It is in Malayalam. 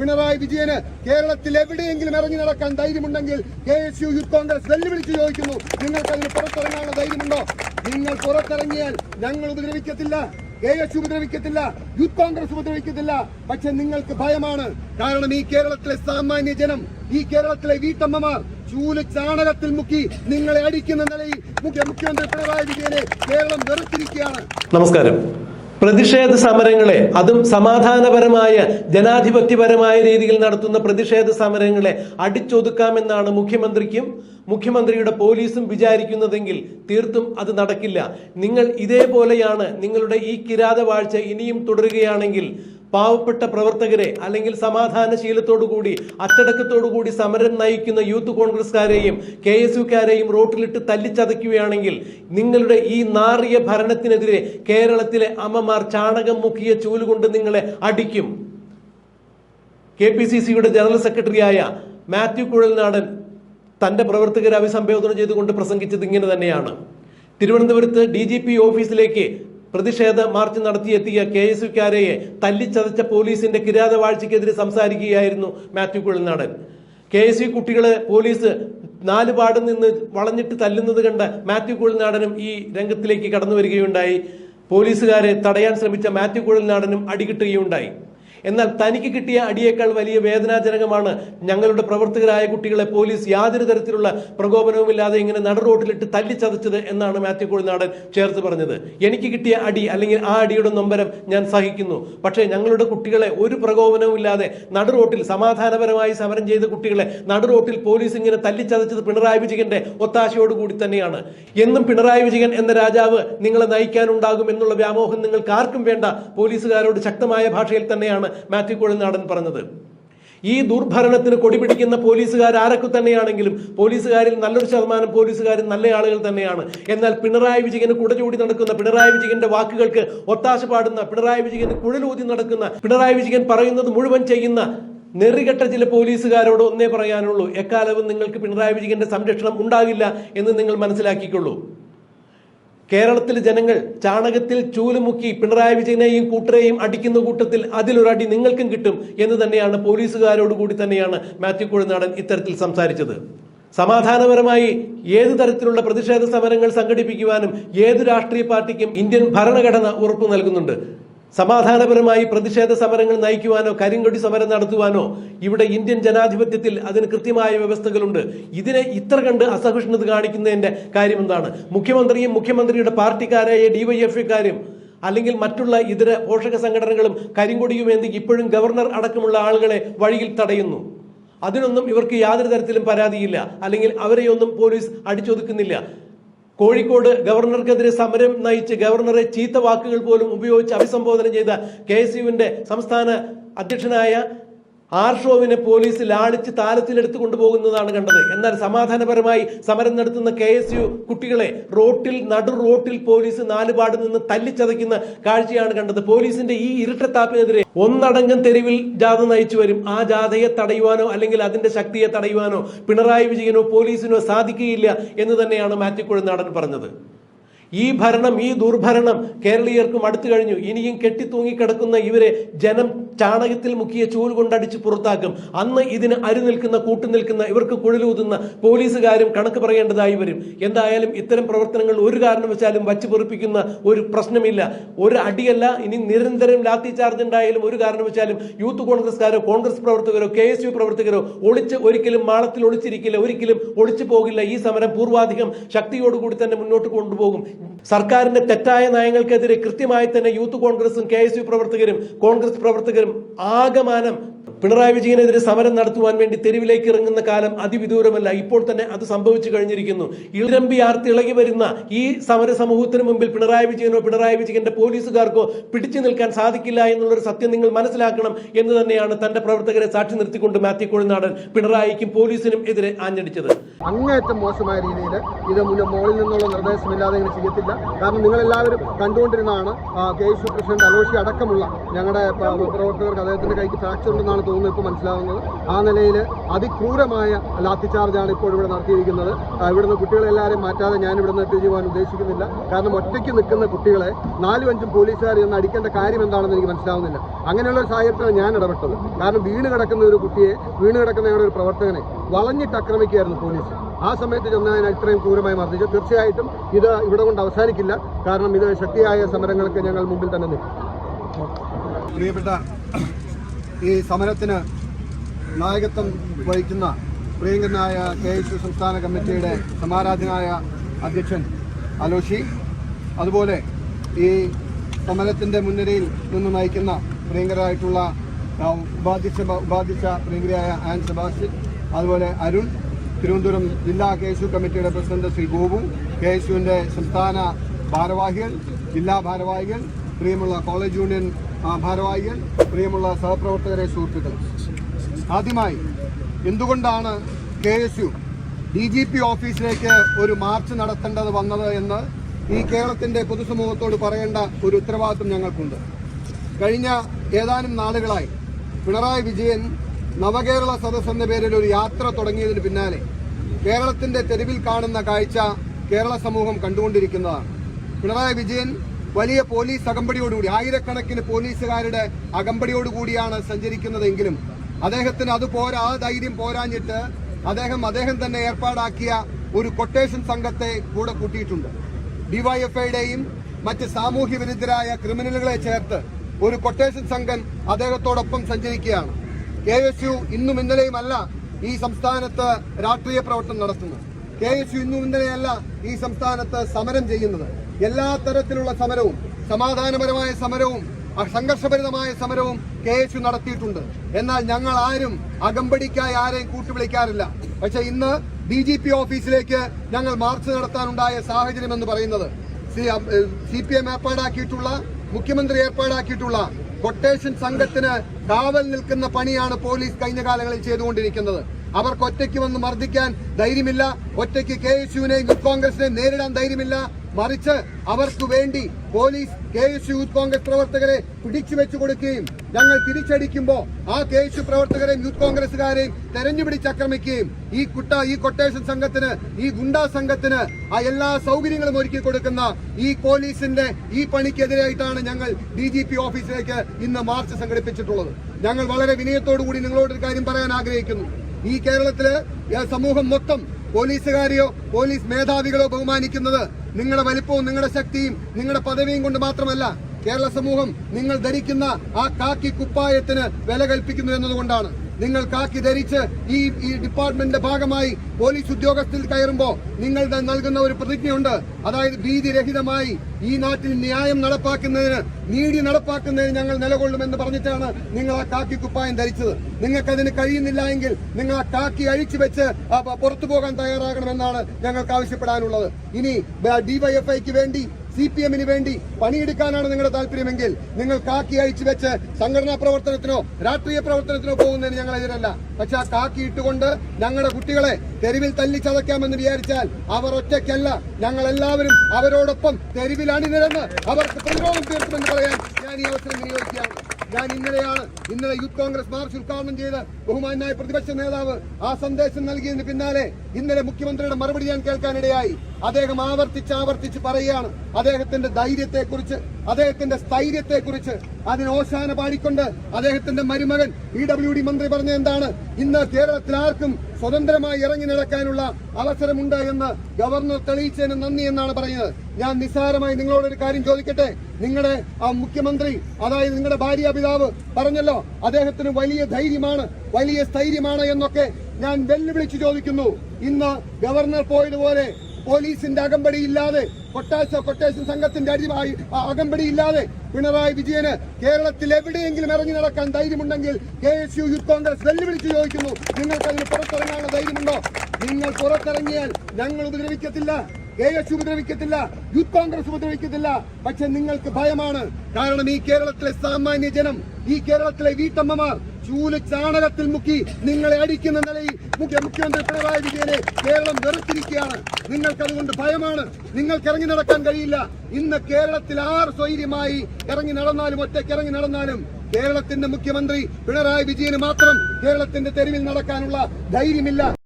പിണറായി വിജയന് കേരളത്തിൽ എവിടെയെങ്കിലും ഇറങ്ങി നടക്കാൻ ധൈര്യമുണ്ടെങ്കിൽ K S U youth Congress വെല്ലുവിളിച്ച് ചോദിക്കുന്നു. നിങ്ങൾക്ക് അതിന് പുറത്തിറങ്ങാനുള്ള ധൈര്യമുണ്ടോ? നിങ്ങൾ പുറത്തിറങ്ങിയാൽ ഞങ്ങൾ ഉപദ്രവിക്കത്തില്ല. കെ എസ് യു ഉപദ്രവിക്കത്തില്ല. യൂത്ത് കോൺഗ്രസ് ഉപദ്രവിക്കത്തില്ല. പക്ഷെ നിങ്ങൾക്ക് ഭയമാണ്. കാരണം ഈ കേരളത്തിലെ സാമാന്യ ജനം ഈ കേരളത്തിലെ വീട്ടമ്മമാർ ചൂൽ ചാണകത്തിൽ മുക്കി നിങ്ങളെ അടിക്കുന്ന നിലയിൽ മുഖ്യ മുഖ്യമന്ത്രി പിണറായി വിജയനെ കേരളം വെറുത്തിരിക്കുകയാണ്. നമസ്കാരം. പ്രതിഷേധ സമരങ്ങളെ അതും സമാധാനപരമായ ജനാധിപത്യപരമായ രീതിയിൽ നടത്തുന്ന പ്രതിഷേധ സമരങ്ങളെ അടിച്ചൊതുക്കാമെന്നാണ് മുഖ്യമന്ത്രിക്കും മുഖ്യമന്ത്രിയുടെ പോലീസും വിചാരിക്കുന്നതെങ്കിൽ തീർത്തും അത് നടക്കില്ല. നിങ്ങൾ ഇതേപോലെയാണ് നിങ്ങളുടെ ഈ കിരാതവാഴ്ച ഇനിയും തുടരുകയാണെങ്കിൽ പാവപ്പെട്ട പ്രവർത്തകരെ അല്ലെങ്കിൽ സമാധാനശീലത്തോടുകൂടി അച്ചടക്കത്തോടുകൂടി സമരം നയിക്കുന്ന യൂത്ത് കോൺഗ്രസ്കാരെയും കെ എസ് യുക്കാരെയും റോട്ടിലിട്ട് തല്ലിച്ചതയ്ക്കുകയാണെങ്കിൽ നിങ്ങളുടെ ഈ നാറിയ ഭരണത്തിനെതിരെ കേരളത്തിലെ അമ്മമാർ ചാണകം മുക്കിയ ചൂലുകൊണ്ട് നിങ്ങളെ അടിക്കും. കെ പി സി സിയുടെ ജനറൽ സെക്രട്ടറിയായ മാത്യു കുഴൽനാടൻ തന്റെ പ്രവർത്തകരെ അഭിസംബോധന ചെയ്തുകൊണ്ട് പ്രസംഗിച്ചത് ഇങ്ങനെ തന്നെയാണ്. തിരുവനന്തപുരത്ത് ഡി ജി പി ഓഫീസിലേക്ക് പ്രതിഷേധ മാർച്ച് നടത്തിയെത്തിയ കെ എസ് യുക്കാരയെ തല്ലിച്ചതച്ച പോലീസിന്റെ കിരാതവാഴ്ചയ്ക്കെതിരെ സംസാരിക്കുകയായിരുന്നു Mathew Kuzhalnadan. K S U കുട്ടികളെ പോലീസ് നാല് നിന്ന് വളഞ്ഞിട്ട് തല്ലുന്നത് കണ്ട മാത്യു കുഴൽനാടനും ഈ രംഗത്തിലേക്ക് കടന്നു വരികയുണ്ടായി പോലീസുകാരെ തടയാൻ ശ്രമിച്ച മാത്യു കുഴൽനാടനും അടികിട്ടുകയുണ്ടായി. എന്നാൽ തനിക്ക് കിട്ടിയ അടിയേക്കാൾ വലിയ വേദനാജനകമാണ് ഞങ്ങളുടെ പ്രവർത്തകരായ കുട്ടികളെ പോലീസ് യാതൊരു തരത്തിലുള്ള പ്രകോപനവുമില്ലാതെ ഇങ്ങനെ നടുറോട്ടിലിട്ട് തല്ലിച്ചതച്ചത് എന്നാണ് മാത്യു കുഴിനാടൻ ചേർത്ത് പറഞ്ഞത്. എനിക്ക് കിട്ടിയ അടി അല്ലെങ്കിൽ ആ അടിയുടെ നൊമ്പരം ഞാൻ സഹിക്കുന്നു. പക്ഷേ ഞങ്ങളുടെ കുട്ടികളെ ഒരു പ്രകോപനവുമില്ലാതെ നടുറോട്ടിൽ സമാധാനപരമായി സമരം ചെയ്ത കുട്ടികളെ നടുറോട്ടിൽ പോലീസ് ഇങ്ങനെ തല്ലിച്ചതച്ചത് പിണറായി വിജയന്റെ ഒത്താശയോടുകൂടി തന്നെയാണ്. എന്നും പിണറായി വിജയൻ എന്ന രാജാവ് നിങ്ങളെ നയിക്കാനുണ്ടാകും എന്നുള്ള വ്യാമോഹം നിങ്ങൾക്ക് ആർക്കും വേണ്ട. പോലീസുകാരോട് ശക്തമായ ഭാഷയിൽ തന്നെയാണ് മാത്യു കുഴൽനാടൻ പറഞ്ഞത്. ഈ ദുർഭരണത്തിന് കൊടിപിടിക്കുന്ന പോലീസുകാർ ആരൊക്കെ തന്നെയാണെങ്കിലും പോലീസുകാരിൽ നല്ലൊരു ശതമാനം പോലീസുകാരും നല്ല ആളുകൾ തന്നെയാണ്. എന്നാൽ പിണറായി വിജയന് കുടചൂടി നടക്കുന്ന പിണറായി വിജയന്റെ വാക്കുകൾക്ക് ഒത്താശ പാടുന്ന പിണറായി വിജയന് കുഴലൂതി നടക്കുന്ന പിണറായി വിജയൻ പറയുന്നത് മുഴുവൻ ചെയ്യുന്ന നെറികെട്ട ചില പോലീസുകാരോട് ഒന്നേ പറയാനുള്ളൂ. എക്കാലവും നിങ്ങൾക്ക് പിണറായി വിജയന്റെ സംരക്ഷണം ഉണ്ടാകില്ല എന്ന് നിങ്ങൾ മനസ്സിലാക്കിക്കൊള്ളൂ. കേരളത്തിലെ ജനങ്ങൾ ചാണകത്തിൽ ചൂലുമുക്കി പിണറായി വിജയനെയും കൂട്ടരെയും അടിക്കുന്ന കൂട്ടത്തിൽ അതിലൊരടി നിങ്ങൾക്കും കിട്ടും എന്ന് തന്നെയാണ് പോലീസുകാരോട് കൂടി തന്നെയാണ് മാത്യു കുഴനാടൻ ഇത്തരത്തിൽ സംസാരിച്ചത്. സമാധാനപരമായി ഏത് തരത്തിലുള്ള പ്രതിഷേധ സമരങ്ങൾ സംഘടിപ്പിക്കുവാനും ഏത് രാഷ്ട്രീയ പാർട്ടിക്കും ഇന്ത്യൻ ഭരണഘടന ഉറപ്പു നൽകുന്നുണ്ട്. സമാധാനപരമായി പ്രതിഷേധ സമരങ്ങൾ നയിക്കുവാനോ കരിങ്കൊടി സമരം നടത്തുവാനോ ഇവിടെ ഇന്ത്യൻ ജനാധിപത്യത്തിൽ അതിന് കൃത്യമായ വ്യവസ്ഥകളുണ്ട്. ഇതിനെ ഇത്ര കണ്ട് അസഹിഷ്ണുത കാണിക്കുന്നതിന്റെ കാര്യം എന്താണ്? മുഖ്യമന്ത്രിയും മുഖ്യമന്ത്രിയുടെ പാർട്ടിക്കാരായ ഡിവൈഎഫ്ഐക്കാരും അല്ലെങ്കിൽ മറ്റുള്ള ഇതര പോഷക സംഘടനകളും കരിങ്കൊടിയും കരിങ്കൊടിയുമേന്തി ഇപ്പോഴും ഗവർണർ അടക്കമുള്ള ആളുകളെ വഴിയിൽ തടയുന്നു. അതിനൊന്നും ഇവർക്ക് യാതൊരു തരത്തിലും പരാതിയില്ല. അല്ലെങ്കിൽ അവരെയൊന്നും പോലീസ് അടിച്ചൊതുക്കുന്നില്ല. കോഴിക്കോട് ഗവർണർക്കെതിരെ സമരം നയിച്ച് ഗവർണറെ ചീത്ത വാക്കുകൾ പോലും ഉപയോഗിച്ച് അഭിസംബോധന ചെയ്ത കെ സംസ്ഥാന അധ്യക്ഷനായ ആർഷോവിനെ പോലീസ് ലാളിച്ച് താലത്തിലെടുത്ത് കൊണ്ടുപോകുന്നതാണ് കണ്ടത്. എന്നാൽ സമാധാനപരമായി സമരം നടത്തുന്ന കെ എസ് യു കുട്ടികളെ റോട്ടിൽ നടു റോട്ടിൽ പോലീസ് നാലുപാട് നിന്ന് തല്ലിച്ചതയ്ക്കുന്ന കാഴ്ചയാണ് കണ്ടത്. പോലീസിന്റെ ഈ ഇരട്ടത്താപ്പിനെതിരെ ഒന്നടങ്കം തെരുവിൽ ജാഥ നയിച്ചു വരും. ആ ജാഥയെ തടയുവാനോ അല്ലെങ്കിൽ അതിന്റെ ശക്തിയെ തടയുവാനോ പിണറായി വിജയനോ പോലീസിനോ സാധിക്കുകയില്ല എന്ന് തന്നെയാണ് മാത്യു നടൻ പറഞ്ഞത്. ഈ ഭരണം ഈ ദുർഭരണം കേരളീയർക്കും അടുത്തു കഴിഞ്ഞു. ഇനിയും കെട്ടിത്തൂങ്ങിക്കിടക്കുന്ന ഇവരെ ജനം ചാണകത്തിൽ മുക്കിയ ചൂൽ കൊണ്ടടിച്ച് പുറത്താക്കും. അന്ന് ഇതിന് അരി നിൽക്കുന്ന കൂട്ടു നിൽക്കുന്ന ഇവർക്ക് കുഴലൂതുന്ന പോലീസുകാരും കണക്ക് പറയേണ്ടതായി വരും. എന്തായാലും ഇത്തരം പ്രവർത്തനങ്ങൾ ഒരു കാരണവശാലും വച്ചു പൊറിപ്പിക്കുന്ന ഒരു പ്രശ്നമില്ല. ഒരു അടിയല്ല ഇനി നിരന്തരം ലാത്തി ചാർജ് ഉണ്ടായാലും ഒരു കാരണവശാലും യൂത്ത് കോൺഗ്രസ്കാരോ കോൺഗ്രസ് പ്രവർത്തകരോ കെ എസ് യു പ്രവർത്തകരോ ഒളിച്ച് ഒരിക്കലും മാളത്തിൽ ഒളിച്ചിരിക്കില്ല ഒരിക്കലും ഒളിച്ചു പോകില്ല. ഈ സമരം പൂർവാധികം ശക്തിയോടുകൂടി തന്നെ മുന്നോട്ട് കൊണ്ടുപോകും. സർക്കാരിന്റെ തെറ്റായ നയങ്ങൾക്കെതിരെ കൃത്യമായി തന്നെ യൂത്ത് കോൺഗ്രസും കെ പ്രവർത്തകരും കോൺഗ്രസ് പ്രവർത്തകരും ആകമാനം പിണറായി വിജയനെതിരെ സമരം നടത്തുവാൻ വേണ്ടി തെരുവിലേക്ക് ഇറങ്ങുന്ന കാലം അതിവിദൂരമല്ല. ഇപ്പോൾ തന്നെ അത് സംഭവിച്ചു കഴിഞ്ഞിരിക്കുന്നു. ഇളരമ്പി ആർത്തിളകി വരുന്ന ഈ സമര സമൂഹത്തിന് മുമ്പിൽ പിണറായി വിജയനോ പിണറായി വിജയന്റെ പോലീസുകാർക്കോ പിടിച്ചു നിൽക്കാൻ സാധിക്കില്ല എന്നുള്ളൊരു സത്യം നിങ്ങൾ മനസ്സിലാക്കണം എന്ന് തന്നെയാണ് തന്റെ പ്രവർത്തകരെ സാക്ഷി നിർത്തിക്കൊണ്ട് മാത്യു കൊഴുനാടൻ പിണറായിക്കും പോലീസിനും എതിരെ ആഞ്ഞടിച്ചത്. അങ്ങേറ്റം മോശമായ രീതിയിൽ ഇത് മുന്നേ മോളിൽ നിന്നുള്ള നിർദ്ദേശമില്ലാതെ ഇങ്ങനെ ചെയ്യത്തില്ല. കാരണം നിങ്ങളെല്ലാവരും കണ്ടുകൊണ്ടിരുന്നതാണ് കെ യു അലോഷി അടക്കമുള്ള ഞങ്ങളുടെ പ്രവർത്തകർക്ക് അദ്ദേഹത്തിന്റെ കൈക്ക് ഫ്രാക്ചർ ഉണ്ടെന്നാണ് തോന്നുന്നത് ഇപ്പോൾ മനസ്സിലാവുന്നത്. ആ നിലയിൽ അതിക്രൂരമായ ലാത്തിചാർജാണ് ഇപ്പോൾ ഇവിടെ നടത്തിയിരിക്കുന്നത്. ഇവിടുന്ന് കുട്ടികളെല്ലാവരെയും മാറ്റാതെ ഞാൻ ഇവിടുന്ന് എത്തി ചെയ്യുവാൻ ഉദ്ദേശിക്കുന്നില്ല. കാരണം ഒറ്റയ്ക്ക് നിൽക്കുന്ന കുട്ടികളെ നാലും അഞ്ചും പോലീസുകാർ എന്ന് അടിക്കേണ്ട കാര്യം എന്താണെന്ന് എനിക്ക് മനസ്സിലാവുന്നില്ല. അങ്ങനെയുള്ള ഒരു സാഹചര്യത്തിലാണ് ഞാൻ ഇടപെട്ടത്. കാരണം വീണ് കിടക്കുന്ന ഒരു കുട്ടിയെ വീണ് കിടക്കുന്ന ഒരു പ്രവർത്തകനെ വളഞ്ഞിട്ട് ആക്രമിക്കുകയായിരുന്നു പോലീസ്. ആ സമയത്ത് ചെന്നതിന് ഇത്രയും ക്രൂരമായി മർദ്ദിച്ചു. തീർച്ചയായിട്ടും ഇത് ഇവിടെ കൊണ്ട് അവസാനിക്കില്ല. കാരണം ഇത് ശക്തിയായ സമരങ്ങൾക്ക് ഞങ്ങൾ മുമ്പിൽ തന്നെ നിൽക്കും. പ്രിയപ്പെട്ട ഈ സമരത്തിന് നായകത്വം വഹിക്കുന്ന പ്രിയങ്കരനായ കെ എസ് യു സംസ്ഥാന കമ്മിറ്റിയുടെ സമാരാധനായ അധ്യക്ഷൻ അലോഷി അതുപോലെ ഈ സമരത്തിന്റെ മുൻനിരയിൽ നിന്ന് നയിക്കുന്ന പ്രിയങ്കരായിട്ടുള്ള ഉപാധ്യക്ഷ ഉപാധ്യക്ഷ പ്രിയങ്കരായ ആൻ സെബാസ്റ്റ്യൻ അതുപോലെ അരുൺ തിരുവനന്തപുരം ജില്ലാ കെ എസ് യു കമ്മിറ്റിയുടെ president Shri Gopu K S യുവിന്റെ സംസ്ഥാന ഭാരവാഹികൾ ജില്ലാ ഭാരവാഹികൾ പ്രിയമുള്ള കോളേജ് യൂണിയൻ ഭാരവാഹികൾ പ്രിയമുള്ള സഹപ്രവർത്തകരെ സുഹൃത്തുക്കൾ ആദ്യമായി എന്തുകൊണ്ടാണ് K S U D G P ഓഫീസിലേക്ക് ഒരു മാർച്ച് നടത്തേണ്ടത് വന്നത് എന്ന് ഈ കേരളത്തിന്റെ പൊതുസമൂഹത്തോട് പറയേണ്ട ഒരു ഉത്തരവാദിത്വം ഞങ്ങൾക്കുണ്ട്. കഴിഞ്ഞ ഏതാനും നാളുകളായി പിണറായി വിജയൻ നവകേരള സദസ് എന്ന പേരിൽ ഒരു യാത്ര തുടങ്ങിയതിന് പിന്നാലെ കേരളത്തിന്റെ തെരുവിൽ കാണുന്ന കാഴ്ച കേരള സമൂഹം കണ്ടുകൊണ്ടിരിക്കുന്നതാണ്. പിണറായി വിജയൻ വലിയ പോലീസ് അകമ്പടിയോടുകൂടി ആയിരക്കണക്കിന് പോലീസുകാരുടെ അകമ്പടിയോടുകൂടിയാണ് സഞ്ചരിക്കുന്നതെങ്കിലും അദ്ദേഹത്തിന് അത് പോരാ ആ ധൈര്യം പോരാഞ്ഞിട്ട് അദ്ദേഹം അദ്ദേഹം തന്നെ ഏർപ്പാടാക്കിയ ഒരു കൊട്ടേഷൻ സംഘത്തെ കൂടെ കൂട്ടിയിട്ടുണ്ട്. ഡിവൈഎഫ്ഐയുടെയും മറ്റ് സാമൂഹ്യ വിരുദ്ധരായ ക്രിമിനലുകളെ ചേർത്ത് ഒരു കൊട്ടേഷൻ സംഘം അദ്ദേഹത്തോടൊപ്പം സഞ്ചരിക്കുകയാണ്. കെ എസ് യു ഇന്നും ഇന്നലെയുമല്ല ഈ സംസ്ഥാനത്ത് രാഷ്ട്രീയ പ്രവർത്തനം നടത്തുന്നത്. കെ എസ് യു ഇന്നും ഇന്നലെയല്ല ഈ സംസ്ഥാനത്ത് സമരം ചെയ്യുന്നത്. എല്ലാ തരത്തിലുള്ള സമരവും സമാധാനപരമായ സമരവും സംഘർഷഭരിതമായ സമരവും കെ എച്ച് നടത്തിയിട്ടുണ്ട്. എന്നാൽ ഞങ്ങൾ ആരും അകമ്പടിക്കായി ആരെയും കൂട്ടുവിളിക്കാറില്ല. പക്ഷെ ഇന്ന് ഡി ജി പി ഓഫീസിലേക്ക് ഞങ്ങൾ മാർച്ച് നടത്താനുണ്ടായ സാഹചര്യം എന്ന് പറയുന്നത് സി പി എം ഏർപ്പാടാക്കിയിട്ടുള്ള മുഖ്യമന്ത്രി ഏർപ്പാടാക്കിയിട്ടുള്ള കൊട്ടേഷൻ സംഘത്തിന് കാവൽ നിൽക്കുന്ന പണിയാണ് പോലീസ് കഴിഞ്ഞ കാലങ്ങളിൽ ചെയ്തുകൊണ്ടിരിക്കുന്നത്. അവർക്ക് ഒറ്റയ്ക്ക് വന്ന് മർദ്ദിക്കാൻ ധൈര്യമില്ല. ഒറ്റയ്ക്ക് കെ എസ് യുവിനെയും കോൺഗ്രസിനെയും നേരിടാൻ ധൈര്യമില്ല. മറിച്ച് അവർക്ക് വേണ്ടി police K S youth Congress പ്രവർത്തകരെ പിടിച്ചു വെച്ചു കൊടുക്കുകയും ഞങ്ങൾ തിരിച്ചടിക്കുമ്പോൾ ആ കെ എസ് യു പ്രവർത്തകരെയും യൂത്ത് കോൺഗ്രസുകാരെയും തെരഞ്ഞുപിടിച്ച് ആക്രമിക്കുകയും ഈ കുട്ട ഈ കൊട്ടേഷൻ സംഘത്തിന് ഈ ഗുണ്ടാ സംഘത്തിന് ആ എല്ലാ സൗകര്യങ്ങളും ഒരുക്കി കൊടുക്കുന്ന ഈ പോലീസിന്റെ ഈ പണിക്കെതിരായിട്ടാണ് ഞങ്ങൾ ഡി ജി പി ഓഫീസിലേക്ക് ഇന്ന് മാർച്ച് സംഘടിപ്പിച്ചിട്ടുള്ളത്. ഞങ്ങൾ വളരെ വിനയത്തോടു കൂടി നിങ്ങളോട് ഒരു കാര്യം പറയാൻ ആഗ്രഹിക്കുന്നു. ഈ കേരളത്തിലെ സമൂഹം മൊത്തം പോലീസുകാരെയോ പോലീസ് മേധാവികളോ ബഹുമാനിക്കുന്നത് നിങ്ങളുടെ വലിപ്പവും നിങ്ങളുടെ ശക്തിയും നിങ്ങളുടെ പദവിയും കൊണ്ട് മാത്രമല്ല കേരള സമൂഹം നിങ്ങൾ ധരിക്കുന്ന ആ കാക്കി കുപ്പായത്തിന് വില കൽപ്പിക്കുന്നു എന്നതുകൊണ്ടാണ്. നിങ്ങൾ കാക്കി ധരിച്ച് ഈ ഈ ഡിപ്പാർട്ട്മെന്റിന്റെ ഭാഗമായി പോലീസ് ഉദ്യോഗസ്ഥരിൽ കയറുമ്പോൾ നിങ്ങൾ നൽകുന്ന ഒരു പ്രതിജ്ഞയുണ്ട്. അതായത് ഭീതിരഹിതമായി ഈ നാട്ടിൽ ന്യായം നടപ്പാക്കുന്നതിന് നീതി നടപ്പാക്കുന്നതിന് ഞങ്ങൾ നിലകൊള്ളുമെന്ന് പറഞ്ഞിട്ടാണ് നിങ്ങൾ ആ കാക്കി കുപ്പായം ധരിച്ചത്. നിങ്ങൾക്ക് അതിന് കഴിയുന്നില്ല എങ്കിൽ നിങ്ങൾ ആ കാക്കി അഴിച്ചു വെച്ച് പുറത്തു പോകാൻ തയ്യാറാകണമെന്നാണ് ഞങ്ങൾക്ക് ആവശ്യപ്പെടാനുള്ളത്. ഇനി ഡിവൈഎഫ്ഐക്ക് വേണ്ടി സി പി എമ്മിന് വേണ്ടി പണിയെടുക്കാനാണ് നിങ്ങളുടെ താല്പര്യമെങ്കിൽ നിങ്ങൾ കാക്കി അഴിച്ചു വെച്ച് സംഘടനാ പ്രവർത്തനത്തിനോ രാഷ്ട്രീയ പ്രവർത്തനത്തിനോ പോകുന്നതിന് ഞങ്ങൾ എതിരല്ല. പക്ഷെ ആ കാക്കി ഇട്ടുകൊണ്ട് ഞങ്ങളുടെ കുട്ടികളെ തെരുവിൽ തല്ലി ചതയ്ക്കാമെന്ന് വിചാരിച്ചാൽ അവർ ഒറ്റയ്ക്കല്ല. ഞങ്ങൾ എല്ലാവരും അവരോടൊപ്പം തെരുവിൽ അണിനിരന്ന് അവർക്ക് പ്രതിരോധം തീർക്കുമെന്ന് പറയാൻ ഞാൻ ഈ അവസരം വിനിയോഗിക്കുകയാണ്. ഞാൻ ഇന്നലെയാണ് ഇന്നലെ യൂത്ത് കോൺഗ്രസ് മാർച്ച് ഉദ്ഘാടനം ചെയ്ത് ബഹുമാനായ പ്രതിപക്ഷ നേതാവ് ആ സന്ദേശം നൽകിയതിന് പിന്നാലെ ഇന്നലെ മുഖ്യമന്ത്രിയുടെ മറുപടി ഞാൻ കേൾക്കാനിടയായി. അദ്ദേഹം ആവർത്തിച്ച് ആവർത്തിച്ച് പറയുകയാണ്. അദ്ദേഹത്തിന്റെ ധൈര്യത്തെക്കുറിച്ച് അദ്ദേഹത്തിന്റെ സ്ഥൈര്യത്തെക്കുറിച്ച് അതിന് ഓശാന പാടിക്കൊണ്ട് അദ്ദേഹത്തിന്റെ മരുമകൻ ഇ ഡബ്ല്യു ഡി മന്ത്രി പറഞ്ഞ എന്താണ്? ഇന്ന് കേരളത്തിൽ ആർക്കും സ്വതന്ത്രമായി ഇറങ്ങി നടക്കാനുള്ള അവസരമുണ്ട് എന്ന് ഗവർണർ തെളിയിച്ചതിന് നന്ദി എന്നാണ് പറയുന്നത്. ഞാൻ നിസ്സാരമായി നിങ്ങളോടൊരു കാര്യം ചോദിക്കട്ടെ? നിങ്ങളുടെ ആ മുഖ്യമന്ത്രി അതായത് നിങ്ങളുടെ ഭാര്യ പിതാവ് പറഞ്ഞല്ലോ അദ്ദേഹത്തിന് വലിയ ധൈര്യമാണ്. വലിയ സ്ഥൈര്യമാണ് എന്നൊക്കെ ഞാൻ വെല്ലുവിളിച്ച് ചോദിക്കുന്നു. ഇന്ന് ഗവർണർ പോയതുപോലെ പോലീസിന്റെ അകമ്പടി ഇല്ലാതെ കൊട്ടാശ കൊട്ടേഷൻ സംഘത്തിന്റെ അടിമായി അകമ്പടി ഇല്ലാതെ പിണറായി വിജയന് കേരളത്തിൽ എവിടെയെങ്കിലും ഇറങ്ങി നടക്കാൻ ധൈര്യമുണ്ടെങ്കിൽ K S U youth Congress വെല്ലുവിളിച്ച് ചോദിക്കുന്നു. നിങ്ങൾക്ക് അതിന് പുറത്തിറങ്ങാനുള്ള ധൈര്യമുണ്ടോ? നിങ്ങൾ പുറത്തിറങ്ങിയാൽ ഞങ്ങൾ ഉപദ്രവിക്കത്തില്ല കെ എസ് ഉപദ്രവിക്കത്തില്ല യൂത്ത് കോൺഗ്രസ് ഉപദ്രവിക്കത്തില്ല. പക്ഷെ നിങ്ങൾക്ക് ഭയമാണ്. കാരണം ഈ കേരളത്തിലെ സാമാന്യ ജനം ഈ കേരളത്തിലെ വീട്ടമ്മമാർ ചൂൽ ചാണകത്തിൽ മുക്കി നിങ്ങളെ അടിക്കുന്ന നിലയിൽ മുഖ്യ മുഖ്യമന്ത്രി പിണറായി വിജയനെ കേരളം വെറുത്തിരിക്കുകയാണ്. നിങ്ങൾക്ക് അതുകൊണ്ട് ഭയമാണ്. നിങ്ങൾക്ക് ഇറങ്ങി നടക്കാൻ കഴിയില്ല. ഇന്ന് കേരളത്തിൽ ആർ സ്വൈര്യമായി ഇറങ്ങി നടന്നാലും ഒറ്റയ്ക്ക് ഇറങ്ങി നടന്നാലും കേരളത്തിന്റെ മുഖ്യമന്ത്രി പിണറായി വിജയന് മാത്രം കേരളത്തിന്റെ തെരുവിൽ നടക്കാനുള്ള ധൈര്യമില്ല.